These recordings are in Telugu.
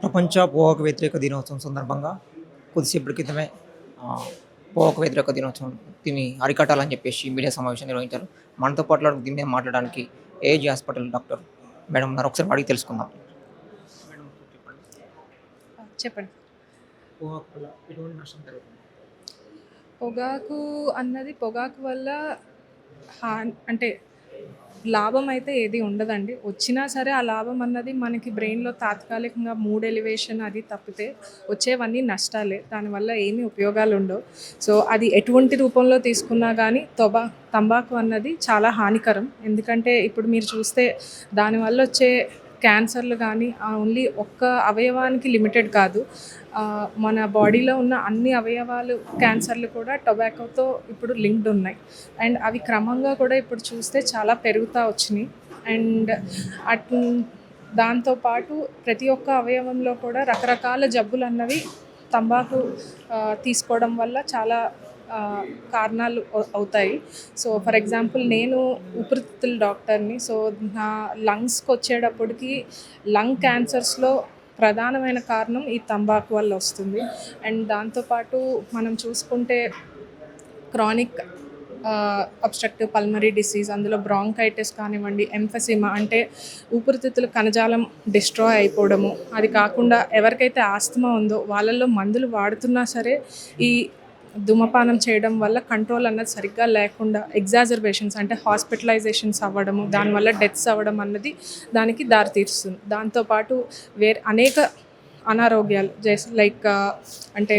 ప్రపంచ పొగాకు వ్యతిరేక దినోత్సవం సందర్భంగా కొద్దిసేపటి క్రితమే ఆ, పొగాకు వ్యతిరేక దినోత్సవం దీన్ని అరికట్టాలని చెప్పేసి మీడియా సమావేశం నిర్వహించారు. మనతో పాటు దీని మీద మాట్లాడడానికి ఏజీ హాస్పిటల్ డాక్టర్ మేడం ఉన్నారు. ఒకసారి అడిగి తెలుసుకుందాం. చెప్పండి. పొగాకు అన్నది పొగాకు వల్ల హా అంటే లాభం అయితే ఏది ఉండదండి. వచ్చినా సరే ఆ లాభం అన్నది మనకి బ్రెయిన్లో తాత్కాలికంగా మూడ్ ఎలివేషన్ అది తప్పితే వచ్చేవన్నీ నష్టాలే. దానివల్ల ఏమీ ఉపయోగాలు ఉండవు సో అది ఎటువంటి రూపంలో తీసుకున్నా కానీ తొబా తంబాకు అన్నది చాలా హానికరం. ఎందుకంటే ఇప్పుడు మీరు చూస్తే దానివల్ల వచ్చే క్యాన్సర్లు కానీ ఓన్లీ ఒక్క అవయవానికి లిమిటెడ్ కాదు. మన బాడీలో ఉన్న అన్ని అవయవాలు క్యాన్సర్లు కూడా టొబాకోతో ఇప్పుడు లింక్డ్ ఉన్నాయి. అండ్ అవి క్రమంగా కూడా ఇప్పుడు చూస్తే చాలా పెరుగుతూ వచ్చినాయి. అండ్ అటు దాంతోపాటు ప్రతి ఒక్క అవయవంలో కూడా రకరకాల జబ్బులు అన్నవి తంబాకు తీసుకోవడం వల్ల చాలా కారణాలు అవుతాయి. సో ఫర్ ఎగ్జాంపుల్ నేను ఊపిరితిత్తుల డాక్టర్ని. సో నా లంగ్స్కి వచ్చేటప్పటికి లంగ్ క్యాన్సర్స్లో ప్రధానమైన కారణం ఈ తంబాకు వల్ల వస్తుంది. అండ్ దాంతోపాటు మనం చూసుకుంటే క్రానిక్ అబ్స్ట్రక్టివ్ పల్మరీ డిసీజ్ అందులో బ్రాంకైటిస్ కానివ్వండి ఎంఫసిమా అంటే ఊపిరితిత్తుల కణజాలం డిస్ట్రాయ్ అయిపోవడము. అది కాకుండా ఎవరికైతే ఆస్తమా ఉందో వాళ్ళల్లో మందులు వాడుతున్నా సరే ఈ ధూమపానం చేయడం వల్ల కంట్రోల్ అన్నది సరిగ్గా లేకుండా ఎగ్జాజర్వేషన్స్ అంటే హాస్పిటలైజేషన్స్ అవ్వడము దానివల్ల డెత్స్ అవ్వడం అన్నది దానికి దారితీస్తుంది దాంతోపాటు వేరే అనేక అనారోగ్యాలు జస్ట్ లైక్ అంటే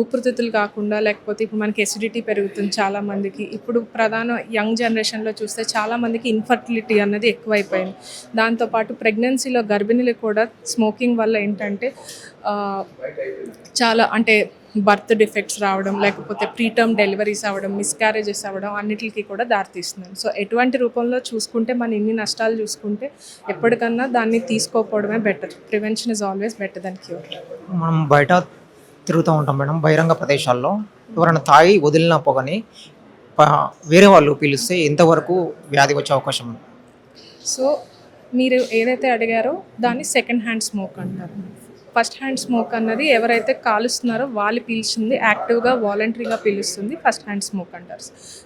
ఊపిరితిత్తులు కాకుండా లేకపోతే ఇప్పుడు మనకి ఎసిడిటీ పెరుగుతుంది చాలా మందికి. ఇప్పుడు ప్రధాన యంగ్ జనరేషన్లో చూస్తే చాలా మందికి ఇన్ఫర్టిలిటీ అన్నది ఎక్కువైపోయింది. దాంతోపాటు ప్రెగ్నెన్సీలో గర్భిణీలు కూడా స్మోకింగ్ వల్ల ఏంటంటే చాలా అంటే బర్త్ డిఫెక్ట్స్ రావడం లేకపోతే ప్రీటర్మ్ డెలివరీస్ అవ్వడం మిస్క్యారేజెస్ అవ్వడం అన్నిటికీ కూడా దారితీస్తుంది. సో ఎటువంటి రూపంలో చూసుకుంటే మన ఇన్ని నష్టాలు చూసుకుంటే ఎప్పటికన్నా దాన్ని తీసుకోకపోవడమే better prevention is always better than cure మనం బయట తిరుగుతూ ఉంటాం మేడం బహిరంగ ప్రదేశాల్లో. ఎవరైనా తాగి వదిలిన పొగని వేరే వాళ్ళు పీలిస్తే ఎంతవరకు వ్యాధి వచ్చే అవకాశం ఉంది. సో మీరు ఏదైతే అడిగారో దాన్ని సెకండ్ హ్యాండ్ స్మోక్ అంటారు. ఫస్ట్ హ్యాండ్ స్మోక్ అన్నది ఎవరైతే కాలుస్తున్నారో వాళ్ళు పీల్చింది యాక్టివ్గా వాలంటరీగా పీలుస్తుంది ఫస్ట్ హ్యాండ్ స్మోక్ అంటారు.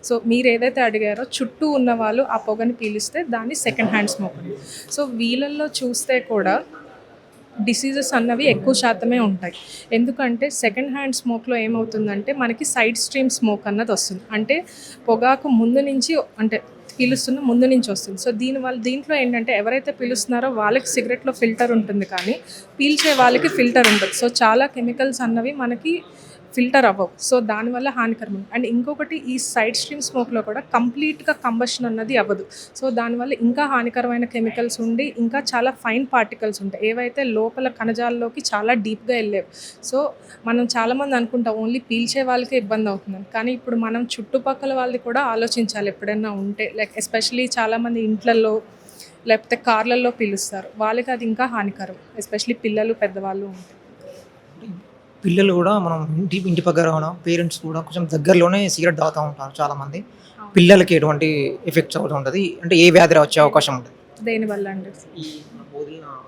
సో మీరు ఏదైతే అడిగారో చుట్టూ ఉన్న వాళ్ళు ఆ పొగని పీలిస్తే దాన్ని సెకండ్ హ్యాండ్ స్మోక్ అంటారు. సో వీళ్ళల్లో చూస్తే కూడా డిసీజెస్ అన్నవి ఎక్కువ శాతమే ఉంటాయి. ఎందుకంటే సెకండ్ హ్యాండ్ స్మోక్లో ఏమవుతుందంటే మనకి సైడ్ స్ట్రీమ్ స్మోక్ అన్నది వస్తుంది. అంటే పొగాకు ముందు నుంచి అంటే పీలుస్తున్న ముందు నుంచి వస్తుంది. సో దీనివల్ల దీంట్లో ఏంటంటే ఎవరైతే పీలుస్తున్నారో వాళ్ళకి సిగరెట్లో ఫిల్టర్ ఉంటుంది కానీ పీల్చే వాళ్ళకి ఫిల్టర్ ఉంటుంది. సో చాలా కెమికల్స్ అన్నవి మనకి ఫిల్టర్ అవ్వవు. సో దానివల్ల హానికరం అండ్ ఇంకొకటి ఈ సైడ్ స్ట్రీమ్ స్మోక్లో కూడా కంప్లీట్గా కంబషన్ అన్నది అవ్వదు. సో దానివల్ల ఇంకా హానికరమైన కెమికల్స్ ఉండి ఇంకా చాలా ఫైన్ పార్టికల్స్ ఉంటాయి. ఏవైతే లోపల కణజాల్లోకి చాలా డీప్గా వెళ్ళేవి. సో మనం చాలామంది అనుకుంటాం ఓన్లీ పీల్చే వాళ్ళకే ఇబ్బంది అవుతుందని. కానీ ఇప్పుడు మనం చుట్టుపక్కల వాళ్ళది కూడా ఆలోచించాలి ఎప్పుడైనా ఉంటే. లైక్ ఎస్పెషలీ చాలామంది ఇంట్లలో లేకపోతే కార్లలో పీలుస్తారు. వాళ్ళకి అది ఇంకా హానికరం ఎస్పెషలీ పిల్లలు పెద్దవాళ్ళు ఉంటాయి పిల్లలు కూడా మనం ఇంటి ఇంటి పక్కన ఉన్న పేరెంట్స్ కూడా కొంచెం దగ్గరలోనే సిగరెట్ తాగుతూ ఉంటారు చాలా మంది పిల్లలకి ఎటువంటి ఎఫెక్ట్స్ అవుతూ ఉంటుంది. అంటే ఏ వ్యాధి వచ్చే అవకాశం ఉంటుంది? దేనివల్ల అండి?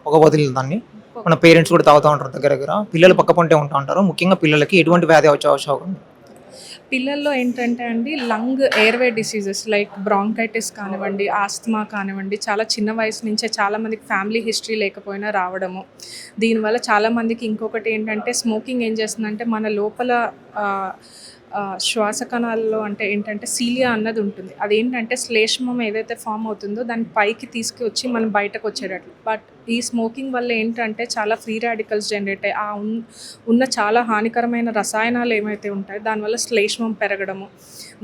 పొగ వదిలిన దాన్ని మన పేరెంట్స్ కూడా తాగుతూ ఉంటారు దగ్గర దగ్గర. పిల్లలు పక్క పొంటే ఉంటా ఉంటారు. ముఖ్యంగా పిల్లలకి ఎటువంటి వ్యాధి వచ్చే అవకాశం ఉంది పిల్లల్లో ఏంటంటే అండి lung airway diseases like bronchitis కానివ్వండి ఆస్తమా కానివ్వండి చాలా చిన్న వయసు నుంచే చాలామందికి ఫ్యామిలీ హిస్టరీ లేకపోయినా రావడము. దీనివల్ల చాలామందికి ఇంకొకటి ఏంటంటే స్మోకింగ్ ఏం చేస్తుందంటే మన లోపల శ్వాస కణాల్లో అంటే ఏంటంటే సీలియా అన్నది ఉంటుంది. అదేంటంటే శ్లేష్మం ఏదైతే ఫామ్ అవుతుందో దాన్ని పైకి తీసుకువచ్చి మనం బయటకు వచ్చేటట్లు. బట్ ఈ స్మోకింగ్ వల్ల ఏంటంటే చాలా ఫ్రీ రాడికల్స్ జనరేట్ అయ్యి ఆ ఉన్- ఉన్న చాలా హానికరమైన రసాయనాలు ఏమైతే ఉంటాయో దానివల్ల శ్లేష్మం పెరగడము.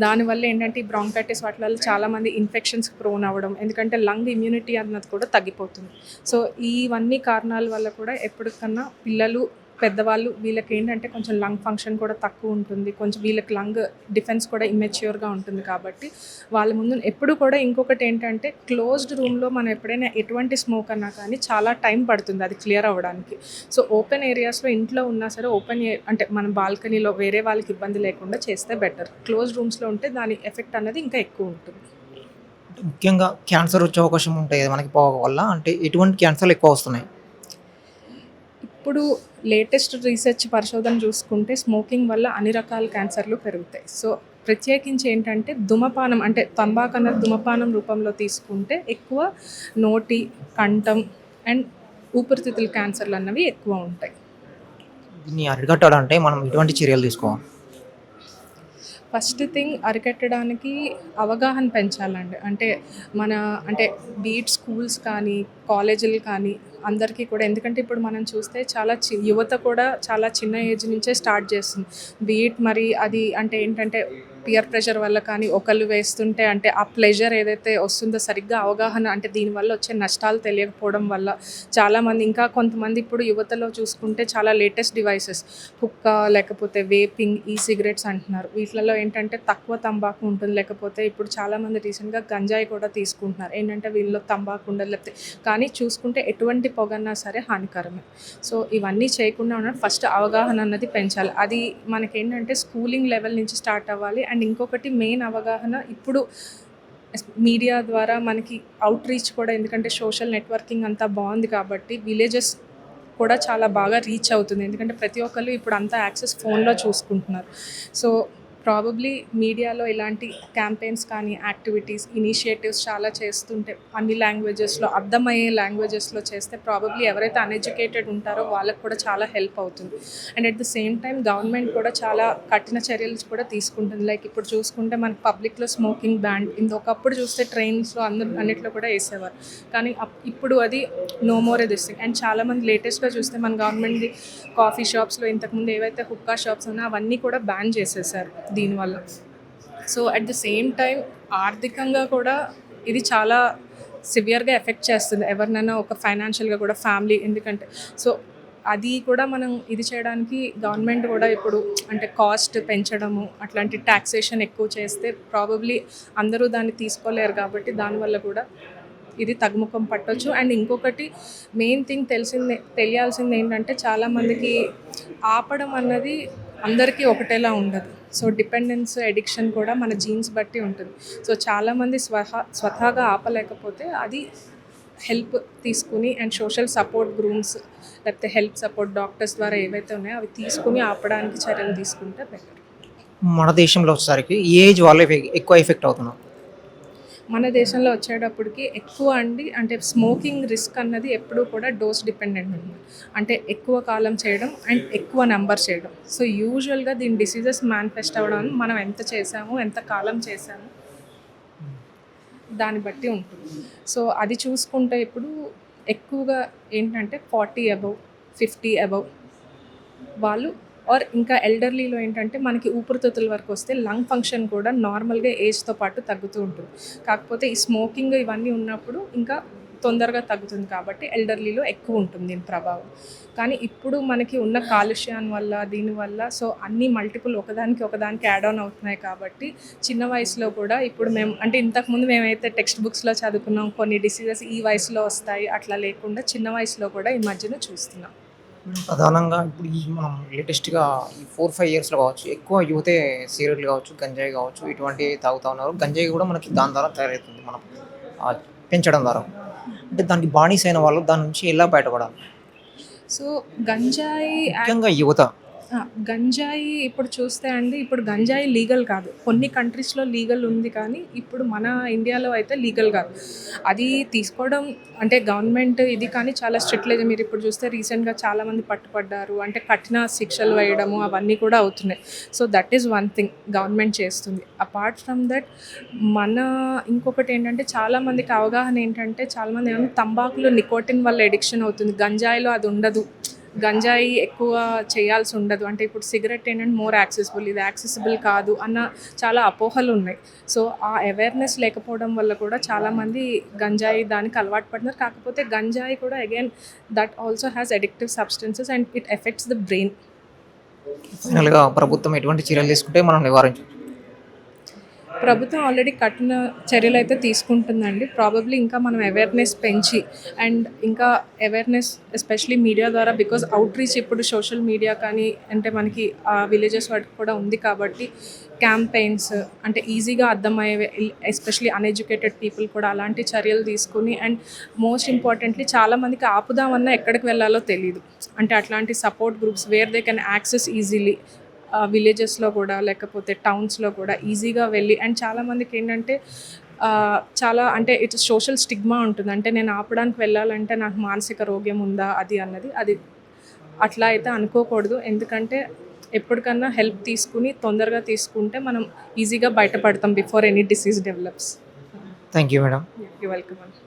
దానివల్ల ఏంటంటే ఈ బ్రాంకైటిస్ వాటి వల్ల చాలామంది ఇన్ఫెక్షన్స్కి ప్రోన్ అవ్వడం. ఎందుకంటే లంగ్ ఇమ్యూనిటీ అన్నది కూడా తగ్గిపోతుంది. సో ఇవన్నీ కారణాల వల్ల కూడా ఎప్పటికన్నా పిల్లలు పెద్దవాళ్ళు వీళ్ళకి ఏంటంటే కొంచెం లంగ్ ఫంక్షన్ కూడా తక్కువ ఉంటుంది. కొంచెం వీళ్ళకి లంగ్ డిఫెన్స్ కూడా ఇమ్మెచ్యూర్గా ఉంటుంది కాబట్టి వాళ్ళ ముందు ఎప్పుడు కూడా ఇంకొకటి ఏంటంటే క్లోజ్డ్ రూమ్లో మనం ఎప్పుడైనా ఎటువంటి స్మోక్ అన్నా కానీ చాలా టైం పడుతుంది అది క్లియర్ అవ్వడానికి. సో ఓపెన్ ఏరియాస్లో ఇంట్లో ఉన్నా సరే ఓపెన్ అంటే మన బాల్కనీలో వేరే వాళ్ళకి ఇబ్బంది లేకుండా చేస్తే బెటర్ క్లోజ్ రూమ్స్లో ఉంటే దాని ఎఫెక్ట్ అనేది ఇంకా ఎక్కువ ఉంటుంది. ముఖ్యంగా క్యాన్సర్ వచ్చే అవకాశం ఉంటాయి మనకి పొగ వల్ల అంటే ఎటువంటి క్యాన్సర్లు ఎక్కువ వస్తున్నాయి? ఇప్పుడు లేటెస్ట్ రీసెర్చ్ పరిశోధన చూసుకుంటే స్మోకింగ్ వల్ల అన్ని రకాల క్యాన్సర్లు పెరుగుతాయి. సో ప్రత్యేకించి ఏంటంటే ధుమపానం అంటే తంబాకు అన్నది ధూమపానం రూపంలో తీసుకుంటే ఎక్కువ నోటి కంఠం అండ్ ఊపిరితిత్తుల క్యాన్సర్లు అన్నవి ఎక్కువ ఉంటాయి. దీన్ని అరికట్టాలంటే మనం ఎటువంటి చర్యలు తీసుకోవాలి? ఫస్ట్ థింగ్ అరికట్టడానికి అవగాహన పెంచాలండి. అంటే మన అంటే బీట్ స్కూల్స్ కానీ కాలేజీలు కానీ అందరికీ కూడా ఎందుకంటే ఇప్పుడు మనం చూస్తే చాలా చి యువత కూడా చాలా చిన్న ఏజ్ నుంచే స్టార్ట్ చేస్తుంది. బీట్ మరి అది అంటే ఏంటంటే పియర్ ప్రెషర్ వల్ల కానీ ఒకళ్ళు వేస్తుంటే అంటే ఆ ప్లెజర్ ఏదైతే వస్తుందో సరిగ్గా అవగాహన అంటే దీనివల్ల వచ్చే నష్టాలు తెలియకపోవడం వల్ల చాలామంది ఇంకా కొంతమంది ఇప్పుడు యువతలో చూసుకుంటే చాలా లేటెస్ట్ డివైసెస్ కుక్క లేకపోతే వేపింగ్ ఈ సిగరెట్స్ అంటున్నారు. వీటిలలో ఏంటంటే తక్కువ తంబాకు ఉంటుంది. లేకపోతే ఇప్పుడు చాలామంది రీసెంట్గా గంజాయి కూడా తీసుకుంటున్నారు. ఏంటంటే వీళ్ళలో తంబాకు ఉండదు. లేకపోతే కానీ చూసుకుంటే ఎటువంటి పొగన్నా సరే హానికరమే. సో ఇవన్నీ చేయకుండా ఉన్న ఫస్ట్ అవగాహన అన్నది పెంచాలి. అది మనకేంటంటే స్కూలింగ్ లెవెల్ నుంచి స్టార్ట్ అవ్వాలి. అండ్ ఇంకొకటి మెయిన్ అవగాహన ఇప్పుడు మీడియా ద్వారా మనకి అవుట్ రీచ్ కూడా ఎందుకంటే సోషల్ నెట్వర్కింగ్ అంతా బాగుంది కాబట్టి విలేజెస్ కూడా చాలా బాగా రీచ్ అవుతుంది. ఎందుకంటే ప్రతి ఒక్కళ్ళు ఇప్పుడు అంతా యాక్సెస్ ఫోన్లో చూసుకుంటున్నారు. సో ప్రాబబ్లీ మీడియాలో ఇలాంటి క్యాంపెయిన్స్ కానీ యాక్టివిటీస్ ఇనిషియేటివ్స్ చాలా చేస్తుంటే అన్ని లాంగ్వేజెస్లో అర్థమయ్యే లాంగ్వేజెస్లో చేస్తే ప్రాబబ్లీ ఎవరైతే అన్ఎడ్యుకేటెడ్ ఉంటారో వాళ్ళకి కూడా చాలా హెల్ప్ అవుతుంది. And at the same time government కూడా చాలా కఠిన చర్యలు కూడా తీసుకుంటుంది. లైక్ ఇప్పుడు చూసుకుంటే మనకి పబ్లిక్లో స్మోకింగ్ బ్యాండ్ ఇంకొకప్పుడు చూస్తే ట్రైన్స్లో అందరు అన్నిట్లో కూడా వేసేవారు. కానీ అప్- ఇప్పుడు అది no more this thing and చాలామంది లేటెస్ట్గా చూస్తే మన గవర్నమెంట్ది కాఫీ షాప్స్లో ఇంతకుముందు ఏవైతే హుక్కా షాప్స్ ఉన్నాయో అవన్నీ కూడా బ్యాన్ చేసేసారు. దీనివల్ల. So at the same time ఆర్థికంగా కూడా ఇది చాలా సివియర్గా ఎఫెక్ట్ చేస్తుంది. ఎవరినైనా ఒక ఫైనాన్షియల్గా కూడా ఫ్యామిలీ ఎందుకంటే సో అది కూడా మనం ఇది చేయడానికి గవర్నమెంట్ కూడా ఇప్పుడు అంటే కాస్ట్ పెంచడము అట్లాంటి ట్యాక్సేషన్ ఎక్కువ చేస్తే ప్రాబబ్లీ అందరూ దాన్ని తీసుకోలేరు కాబట్టి దానివల్ల కూడా ఇది తగ్గుముఖం పట్టొచ్చు. అండ్ ఇంకొకటి మెయిన్ థింగ్ తెలిసింది తెలియాల్సింది ఏంటంటే చాలామందికి ఆపడం అన్నది అందరికీ ఒకటేలా ఉండదు. సో డిపెండెన్స్ ఎడిక్షన్ కూడా మన జీన్స్ బట్టి ఉంటుంది. సో చాలామంది స్వహ స్వతహాగా ఆపలేకపోతే అది హెల్ప్ తీసుకుని అండ్ సోషల్ సపోర్ట్ గ్రూమ్స్ లేకపోతే హెల్ప్ సపోర్ట్ డాక్టర్స్ ద్వారా ఏవైతే ఉన్నాయో అవి తీసుకుని ఆపడానికి చర్యలు తీసుకుంటే బెటర్. మన దేశంలో వచ్చేసరికి ఏజ్ వాళ్ళు ఎక్కువ ఎఫెక్ట్ అవుతున్నారు. మన దేశంలో వచ్చేటప్పటికి ఎక్కువ అండి అంటే స్మోకింగ్ రిస్క్ అన్నది ఎప్పుడూ కూడా డోస్ డిపెండెంట్ ఉంది అంటే ఎక్కువ కాలం చేయడం అండ్ ఎక్కువ నెంబర్ చేయడం. సో యూజువల్గా దీని డిసీజెస్ మేనిఫెస్ట్ అవ్వడం మనం ఎంత చేసాము ఎంత కాలం చేసాము దాన్ని బట్టి ఉంటుంది. సో అది చూసుకుంటే ఇప్పుడు ఎక్కువగా ఏంటంటే ఫార్టీ అబవ్ ఫిఫ్టీ అబవ్ వాళ్ళు ఆర్ ఇంకా ఎల్డర్లీలో ఏంటంటే మనకి ఊపిరితిత్తుల వరకు వస్తే లంగ్ ఫంక్షన్ కూడా నార్మల్గా ఏజ్తో పాటు తగ్గుతూ ఉంటుంది. కాకపోతే ఈ స్మోకింగ్ ఇవన్నీ ఉన్నప్పుడు ఇంకా తొందరగా తగ్గుతుంది కాబట్టి ఎల్డర్లీలో ఎక్కువ ఉంటుంది దీని ప్రభావం. కానీ ఇప్పుడు మనకి ఉన్న కాలుష్యం వల్ల దీనివల్ల సో అన్ని మల్టిపుల్ ఒకదానికి ఒకదానికి యాడ్ ఆన్ అవుతున్నాయి కాబట్టి చిన్న వయసులో కూడా ఇప్పుడు మేము అంటే ఇంతకుముందు మేమైతే టెక్స్ట్ బుక్స్లో చదువుకున్నాం కొన్ని డిసీజెస్ ఈ వయసులో వస్తాయి అట్లా లేకుండా చిన్న వయసులో కూడా ఈ మధ్యన చూస్తున్నాం. ప్రధానంగా ఇప్పుడు ఈ మనం లేటెస్ట్గా ఈ ఫోర్ ఫైవ్ ఇయర్స్లో కావచ్చు ఎక్కువ యువతే సిగరెట్లు కావచ్చు గంజాయి కావచ్చు ఇటువంటివి తాగుతూ ఉన్నారు. గంజాయి కూడా మనకి దాని ద్వారా తయారవుతుంది మనం పెంచడం ద్వారా. అంటే దానికి బానిస అయిన వాళ్ళు దాని నుంచి ఎలా బయటపడాలి? సో గంజాయి ముఖ్యంగా యువత. గంజాయి ఇప్పుడు చూస్తే అండి ఇప్పుడు గంజాయి లీగల్ కాదు. కొన్ని కంట్రీస్లో లీగల్ ఉంది కానీ ఇప్పుడు మన ఇండియాలో అయితే లీగల్ కాదు. అది తీసుకోవడం అంటే గవర్నమెంట్ ఇది కానీ చాలా స్ట్రిక్ట్ లేదు. మీరు ఇప్పుడు చూస్తే రీసెంట్గా చాలామంది పట్టుపడ్డారు. అంటే కఠిన శిక్షలు వేయడము అవన్నీ కూడా అవుతున్నాయి. So that is one thing government చేస్తుంది. అపార్ట్ ఫ్రమ్ దట్ మన ఇంకొకటి ఏంటంటే చాలామందికి అవగాహన ఏంటంటే చాలామంది ఏమన్నా తంబాకులో నికోటిన్ వల్ల ఎడిక్షన్ అవుతుంది. గంజాయిలో అది ఉండదు. గంజాయి ఎక్కువ చేయాల్సి ఉండదు. అంటే ఇప్పుడు సిగరెట్ ఏంటంటే మోర్ యాక్సెసిబుల్ ఇది యాక్సెసిబుల్ కాదు అన్న చాలా అపోహలు ఉన్నాయి. సో ఆ అవేర్నెస్ లేకపోవడం వల్ల కూడా చాలామంది గంజాయి దానికి అలవాటు పడుతున్నారు కాకపోతే గంజాయి కూడా again that also has addictive substances and it affects the brain ఫైనల్గా ప్రభుత్వం ఎటువంటి చర్యలు తీసుకుంటే మనం నివారించవచ్చు? ప్రభుత్వం ఆల్రెడీ కఠిన చర్యలు అయితే తీసుకుంటుందండి. ప్రాబబ్లీ ఇంకా మనం అవేర్నెస్ పెంచి అండ్ ఇంకా అవేర్నెస్ ఎస్పెషలీ మీడియా ద్వారా బికాజ్ అవుట్ రీచ్ ఇప్పుడు సోషల్ మీడియా కానీ అంటే మనకి విలేజెస్ వాటికి కూడా ఉంది కాబట్టి క్యాంపెయిన్స్ అంటే ఈజీగా అర్థమయ్యే ఎస్పెషలీ అన్ఎడ్యుకేటెడ్ పీపుల్ కూడా అలాంటి చర్యలు తీసుకుని అండ్ మోస్ట్ ఇంపార్టెంట్లీ చాలామందికి ఆపుదామన్నా ఎక్కడికి వెళ్ళాలో తెలియదు అంటే అట్లాంటి support groups where they can access easily విలేజెస్లో కూడా లేకపోతే టౌన్స్లో కూడా ఈజీగా వెళ్ళి అండ్ చాలామందికి ఏంటంటే చాలా అంటే ఇట్స్ సోషల్ స్టిగ్మా ఉంటుంది. అంటే నేను ఆపడానికి వెళ్ళాలంటే నాకు మానసిక రోగ్యం ఉందా అది అన్నది అది అట్లా అయితే అనుకోకూడదు. ఎందుకంటే ఎప్పటికన్నా హెల్ప్ తీసుకుని తొందరగా తీసుకుంటే మనం ఈజీగా బయటపడతాం before any disease develops thank you madam you welcome అండి